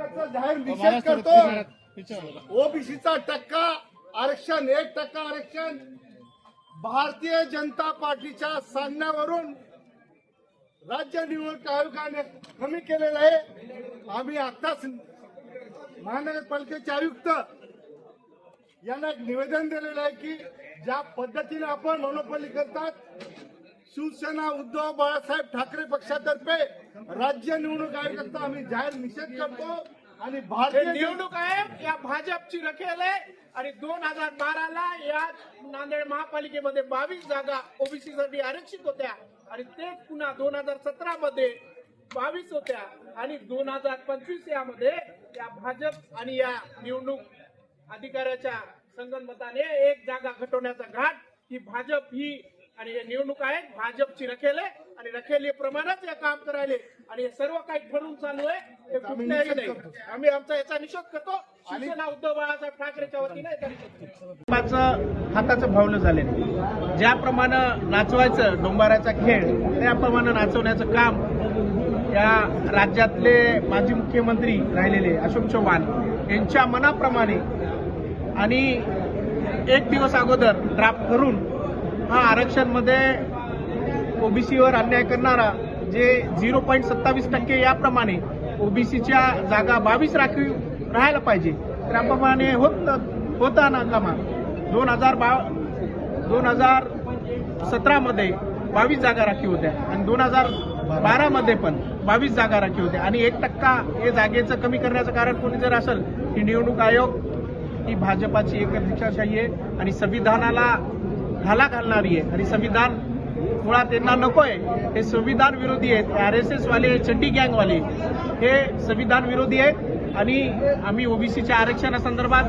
त्याचा जाहीर निषेध करतो. ओबीसीचा टक्का आरक्षण एक टक्का आरक्षण भारतीय जनता पार्टीच्या सांगण्यावरून राज्य निवडणूक आयोगाने कमी केलेलं आहे. आम्ही आताच महानगरपालिकेचे आयुक्त यांना एक निवेदन दिलेलं आहे की ज्या पद्धतीने आपण मोनोपली करतात शिवसेना उद्धव बाळासाहेब ठाकरे पक्षातर्फे राज्य निवडणूक आयोगाचा आम्ही जाहीर निषेध करतो आणि भारतीय निवडणूक आहे या भाजपची रखेल आहे. आणि दोन हजार बाराला या नांदेड महापालिकेमध्ये बावीस जागा ओबीसी साठी आरक्षित होत्या. आणि तेच पुन्हा दोन हजार सतरा मध्ये बावीस होत्या. आणि दोन हजार पंचवीस यामध्ये या भाजप आणि या निवडणूक अधिकाऱ्याच्या संगनमताने एक जागा घटवण्याचा घाट ही भाजप ही आणि हे निवडणूक आहेत. भाजपची रखेल आहे. आणि रखेलीप्रमाणेच हे काम करायले. आणि हे सर्व काही ठरून चालू आहे. हे कुठल्याही नाही. आम्ही आमचा याचा निषेध करतो. शिवसेना उद्धव बाळासाहेब ठाकरेच्या वतीने हाताचं भावलं झाले ज्याप्रमाणे नाचवायचं डोंबाराचा खेळ त्याप्रमाणे नाचवण्याचं काम या राज्यातले माजी मुख्यमंत्री राहिलेले अशोक चव्हाण यांच्या मनाप्रमाणे आणि एक दिवस अगोदर ड्राफ्ट करून हा आरक्षणमध्ये ओबीसीवर अन्याय करणारा जे झिरो पॉईंट सत्तावीस टक्के याप्रमाणे ओबीसीच्या जागा बावीस राखीव राहायला पाहिजे. त्याप्रमाणे होत होता ना कामा दोन हजार बा दोन हजार सतरामध्ये बावीस जागा राखीव होत्या आणि दोन हजार बारामध्ये पण बावीस जागा राखीव होत्या. आणि एक टक्का हे जागेचं कमी करण्याचं कारण कोणी जर असेल की निवडणूक आयोग ही भाजपाची एक दिशाशाही आहे आणि संविधानाला घाला घालणारी आहे. आणि संविधान मुळात त्यांना नको आहे. हे संविधान विरोधी आहेत. आर एस एस वाले चड्डी गँगवाले हे संविधान विरोधी आहेत. आणि आम्ही ओबीसीच्या आरक्षणासंदर्भात